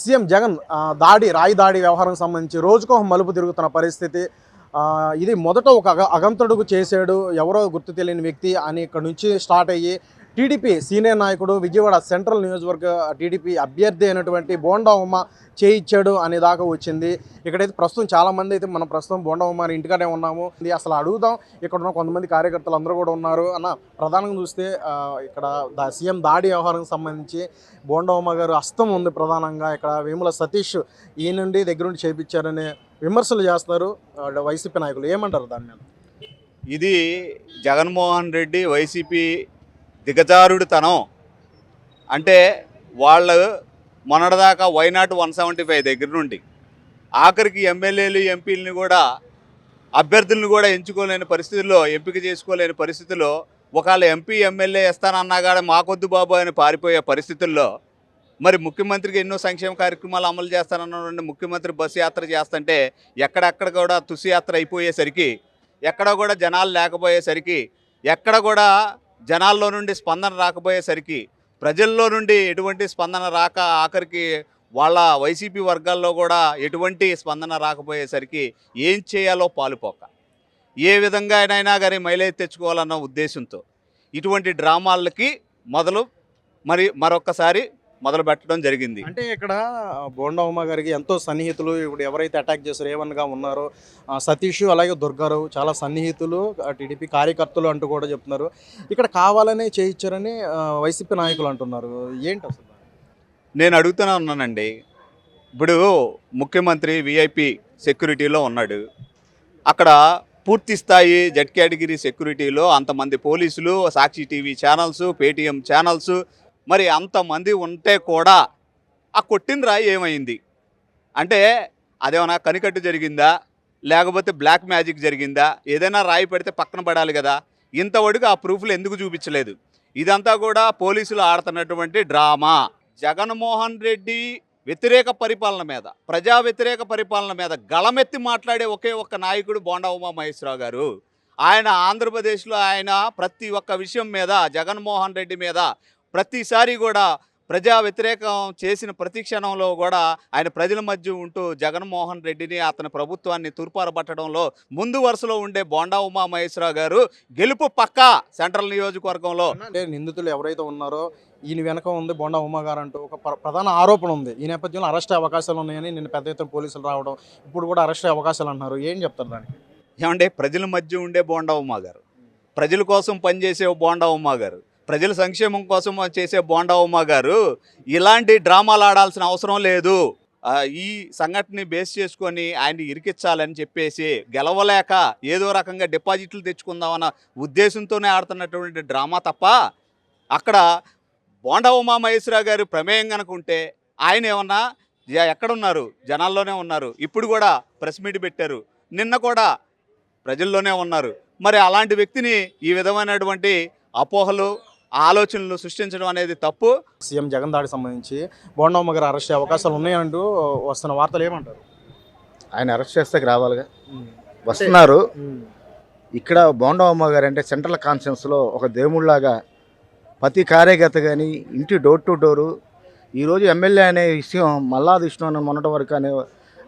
CM Jagan దాడి రాయి దాడి వ్యవహారం సంబంధించి రోజుకో మలుపు తిరుగుతున్న పరిస్థితి. ఇది మొదట ఒక అగ అగంతడుగు చేశాడు. ఎవరో గుర్తు తెలియని వ్యక్తి అని ఇక్కడ నుంచి స్టార్ట్ అయ్యి టీడీపీ సీనియర్ నాయకుడు విజయవాడ సెంట్రల్ నియోజకవర్గ టీడీపీ అభ్యర్థి అయినటువంటి బోండా ఉమ్మ చేయిచ్చాడు అనే దాకా వచ్చింది. ఇక్కడైతే ప్రస్తుతం చాలా మంది అయితే మనం ప్రస్తుతం బోండా ఉమ్మ ఇంటికానే ఉన్నాము. ఇది అసలు అడుగుదాం. ఇక్కడ ఉన్న కొంతమంది కార్యకర్తలు అందరూ కూడా ఉన్నారు. అన్న ప్రధానంగా చూస్తే ఇక్కడ సీఎం దాడి వ్యవహారం సంబంధించి బోండా ఉమ్మ గారు అస్తం ఉంది ప్రధానంగా. ఇక్కడ వేముల సతీష్ ఈ నుండి దగ్గర నుండి చేయించారనే విమర్శలు చేస్తారు వైసీపీ నాయకులు. ఏమంటారు దాని మీద? ఇది జగన్మోహన్ రెడ్డి వైసీపీ దిగజారుడితనం అంటే వాళ్ళు మొన్నటిదాకా వైనాట్ వన్ సెవెంటీ ఫైవ్ దగ్గర నుండి ఆఖరికి ఎమ్మెల్యేలు ఎంపీలని కూడా అభ్యర్థులను కూడా ఎంచుకోలేని పరిస్థితుల్లో ఎంపిక చేసుకోలేని పరిస్థితుల్లో ఒకవేళ ఎంపీ ఎమ్మెల్యే ఇస్తానన్నా కానీ మాకొద్దు బాబు అని పారిపోయే పరిస్థితుల్లో మరి ముఖ్యమంత్రికి ఎన్నో సంక్షేమ కార్యక్రమాలు అమలు చేస్తానన్న ముఖ్యమంత్రి బస్సు యాత్ర చేస్తుంటే ఎక్కడెక్కడ కూడా తుసి యాత్ర అయిపోయేసరికి ఎక్కడ కూడా జనాలు లేకపోయేసరికి ఎక్కడ కూడా జనాల్లో నుండి స్పందన రాకపోయేసరికి ప్రజల్లో నుండి ఎటువంటి స్పందన రాక ఆఖరికి వాళ్ళ వైసీపీ వర్గాల్లో కూడా ఎటువంటి స్పందన రాకపోయేసరికి ఏం చేయాలో పాలుపోక. ఏ విధంగా అయినా కానీ మైలేజ్ తెచ్చుకోవాలన్న ఉద్దేశంతో ఇటువంటి డ్రామాలకి మొదలు మరి మరొక్కసారి మొదలు పెట్టడం జరిగింది. అంటే ఇక్కడ బోండా ఉమ్మ గారికి ఎంతో సన్నిహితులు. ఇప్పుడు ఎవరైతే అటాక్ చేశారో ఏవన్గా ఉన్నారో సతీష్ అలాగే దుర్గారావు చాలా సన్నిహితులు టీడీపీ కార్యకర్తలు అంటూ కూడా చెప్తున్నారు. ఇక్కడ కావాలనే చేయించారని వైసీపీ నాయకులు అంటున్నారు. ఏంటి అసలు? నేను అడుగుతూనే ఉన్నానండి. ఇప్పుడు ముఖ్యమంత్రి విఐపి సెక్యూరిటీలో ఉన్నాడు. అక్కడ పూర్తి స్థాయి జెడ్ కేటగిరీ సెక్యూరిటీలో అంతమంది పోలీసులు Sakshi TV channels Paytm channels మరి అంతమంది ఉంటే కూడా ఆ కొట్టిన రాయి ఏమైంది? అంటే అదేమన్నా కనికట్టు జరిగిందా? లేకపోతే బ్లాక్ మ్యాజిక్ జరిగిందా? ఏదైనా రాయి పెడితే పక్కన పడాలి కదా. ఇంతవరకు ఆ ప్రూఫ్లు ఎందుకు చూపించలేదు? ఇదంతా కూడా పోలీసులు ఆడుతున్నటువంటి డ్రామా. జగన్మోహన్ రెడ్డి వ్యతిరేక పరిపాలన మీద ప్రజా వ్యతిరేక పరిపాలన మీద గళమెత్తి మాట్లాడే ఒకే ఒక్క నాయకుడు బోండా ఉమా మహేశ్వరరావు గారు. ఆయన ఆంధ్రప్రదేశ్లో ఆయన ప్రతి ఒక్క విషయం మీద జగన్మోహన్ రెడ్డి మీద ప్రతిసారి కూడా ప్రజా వ్యతిరేకం చేసిన ప్రతి క్షణంలో కూడా ఆయన ప్రజల మధ్య ఉంటూ జగన్మోహన్ రెడ్డిని అతని ప్రభుత్వాన్ని తూర్పారబట్టడంలో ముందు వరుసలో ఉండే బోండా ఉమా మహేశ్వరరావు గారు గెలుపు పక్కా సెంట్రల్ నియోజకవర్గంలో. అంటే నిందితులు ఎవరైతే ఉన్నారో ఈయన వెనక ఉంది బోండా ఉమ్మ గారు అంటూ ఒక ప్ర- ప్రధాన ఆరోపణ ఉంది. ఈ నేపథ్యంలో అరెస్ట్ అయ్యే అవకాశాలు ఉన్నాయని నిన్న పెద్ద ఎత్తున పోలీసులు రావడం ఇప్పుడు కూడా అరెస్ట్ అయ్యే అవకాశాలు అంటున్నారు. ఏం చెప్తారు దానికి? ఏమంటే ప్రజల మధ్య ఉండే బోండా ఉమ్మా గారు ప్రజల కోసం పనిచేసే బోండా ఉమ్మా గారు ప్రజల సంక్షేమం కోసం చేసే బోండా గారు ఇలాంటి డ్రామాలు ఆడాల్సిన అవసరం లేదు. ఈ సంఘటనని బేస్ చేసుకొని ఆయన్ని ఇరికిచ్చాలని చెప్పేసి గెలవలేక ఏదో రకంగా డిపాజిట్లు తెచ్చుకుందామన్న ఉద్దేశంతోనే ఆడుతున్నటువంటి డ్రామా తప్ప అక్కడ బోండా ఉమా మహేశ్వరరావు గారు ప్రమేయం కనుకుంటే ఆయన ఏమన్నా ఎక్కడున్నారు? జనాల్లోనే ఉన్నారు. ఇప్పుడు కూడా ప్రెస్ మీట్ పెట్టారు. నిన్న కూడా ప్రజల్లోనే ఉన్నారు. మరి అలాంటి వ్యక్తిని ఈ విధమైనటువంటి అపోహలు ఆలోచనలు సృష్టించడం అనేది తప్పు. సీఎం జగన్ దాడికి సంబంధించి బోండా ఉమ్మ గారు అరెస్ట్ అయ్యే అవకాశాలు ఉన్నాయంటూ వస్తున్న వార్తలు ఏమంటారు? ఆయన అరెస్ట్ చేస్తే రావాలిగా. వస్తున్నారు. ఇక్కడ బోండవమ్మ గారు అంటే సెంట్రల్ కాన్ఫరెన్స్లో ఒక దేవుళ్ళలాగా ప్రతి కార్యకర్త కానీ ఇంటి డోర్ టు డోరు ఈరోజు ఎమ్మెల్యే అనే విషయం మల్లా విష్ణు అని మొన్నటి వరకు అనే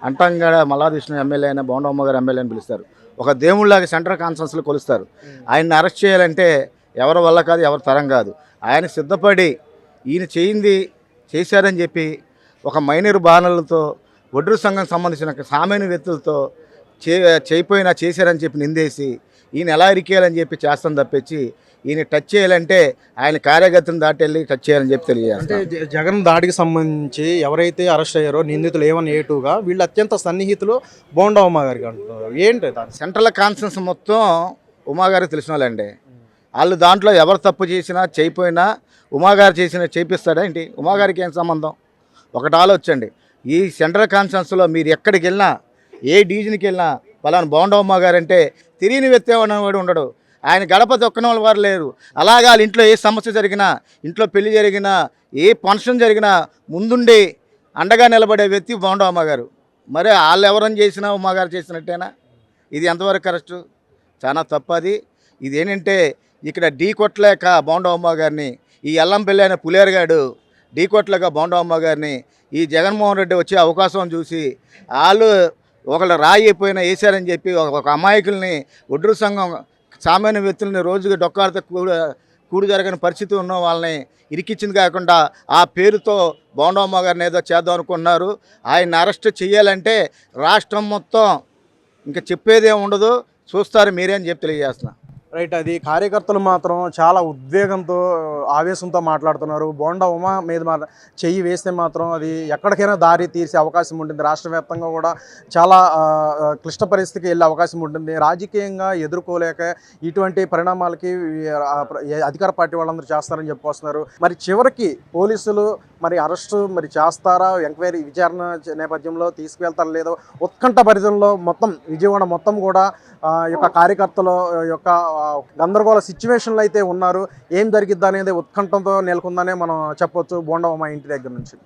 అంటాం కూడా మల్లా విష్ణు ఎమ్మెల్యే అయినా బోండవమ్మ గారు ఎమ్మెల్యే అని పిలుస్తారు. ఒక దేవుళ్ళలాగా సెంట్రల్ కాన్ఫరెన్స్లో కొలుస్తారు. ఆయన్ని అరెస్ట్ చేయాలంటే ఎవరి వల్ల కాదు ఎవరి తరం కాదు. ఆయన సిద్ధపడి ఈయన చేయింది చేశారని చెప్పి ఒక మైనర్ బాణలతో ఒడ్రు సంఘం సంబంధించిన సామాన్య వ్యక్తులతో చే చేయిపోయినా చేశారని చెప్పి నిందేసి ఈయన ఎలా ఇరికేయాలని చెప్పి చేస్తాం తప్పించి ఈయన టచ్ చేయాలంటే ఆయన కార్యకర్తను దాటి వెళ్ళి టచ్ చేయాలని చెప్పి అంటే తెలియజేస్తాం జ- జగన్ దాడికి సంబంధించి ఎవరైతే అరెస్ట్ అయ్యారో నిందితులు ఏవన్ ఏ టూగా వీళ్ళు అత్యంత సన్నిహితులు బోండా ఉమ్మ గారికి అంటున్నారు. ఏంటి సెంట్రల్ కాన్ఫరెన్స్ మొత్తం ఉమాగారికి తెలిసిన వాళ్ళండి. వాళ్ళు దాంట్లో ఎవరు తప్పు చేసినా చేయిపోయినా ఉమాగారు చేసిన చేపిస్తాడా ఏంటి? ఉమాగారికి ఏం సంబంధం? ఒకటి ఆలోచండి ఈ సెంట్రల్ కాన్ఫరెన్స్లో మీరు ఎక్కడికి వెళ్ళినా ఏ డివిజన్కి వెళ్ళినా పలానా బాగుండవమ్మ గారు అంటే తిరిగిన వ్యక్తి వాడు ఉండడు. ఆయన గడప దొక్కన వాళ్ళు వారు లేరు. అలాగా వాళ్ళ ఇంట్లో ఏ సమస్య జరిగినా ఇంట్లో పెళ్ళి జరిగినా ఏ ఫంక్షన్ జరిగినా ముందుండి అండగా నిలబడే వ్యక్తి బాగుండవమ్మ గారు మరి వాళ్ళు ఎవరని చేసినా ఉమ్మగారు చేసినట్టేనా? ఇది ఎంతవరకు కరెక్ట్? చాలా తప్పది ఇదేంటంటే ఇక్కడ ఢీ కొట్టలేక బోండమ్మ గారిని ఈ ఎల్లంపల్లి అయిన పులేరుగాడు ఢీకొట్లుగా బోండమ్మ గారిని ఈ జగన్మోహన్ రెడ్డి వచ్చే అవకాశం చూసి వాళ్ళు ఒకళ్ళు రాయి అయిపోయినా వేశారని చెప్పి ఒక అమాయకుల్ని ఒడ్రు సంఘం సామాన్య వ్యక్తుల్ని రోజుకి డొక్కాడితే కూడ కూడు జరగని పరిస్థితి ఉన్న వాళ్ళని ఇరికిచ్చింది కాకుండా ఆ పేరుతో బోండమ్మ గారిని ఏదో చేద్దాం అనుకున్నారు ఆయన అరెస్ట్ చేయాలంటే రాష్ట్రం మొత్తం ఇంకా చెప్పేదే ఉండదు. చూస్తారు మీరే అని చెప్పి తెలియజేస్తున్నా. రైట్ అది కార్యకర్తలు మాత్రం చాలా ఉద్వేగంతో ఆవేశంతో మాట్లాడుతున్నారు. బోండా ఉమా మీద మా చెయ్యి వేస్తే మాత్రం అది ఎక్కడికైనా దారి తీసే అవకాశం ఉంటుంది. రాష్ట్ర వ్యాప్తంగా కూడా చాలా క్లిష్ట పరిస్థితికి వెళ్ళే అవకాశం ఉంటుంది. రాజకీయంగా ఎదుర్కోలేక ఇటువంటి పరిణామాలకి అధికార పార్టీ వాళ్ళందరూ చేస్తారని చెప్పుకొస్తున్నారు. మరి చివరికి పోలీసులు మరి అరెస్టు మరి చేస్తారా? ఎంక్వైరీ విచారణ నేపథ్యంలో తీసుకువెళ్తారా లేదో ఉత్కంఠ పరిధిలో మొత్తం విజయవాడ మొత్తం కూడా యొక్క కార్యకర్తల యొక్క గందరగోళ సిచ్యువేషన్లో అయితే ఉన్నారు. ఏం జరిగిద్ది అనేది ఉత్కంఠంతో నెలకొందనే మనం చెప్పొచ్చు. బోండవ మా ఇంటి దగ్గర నుంచి.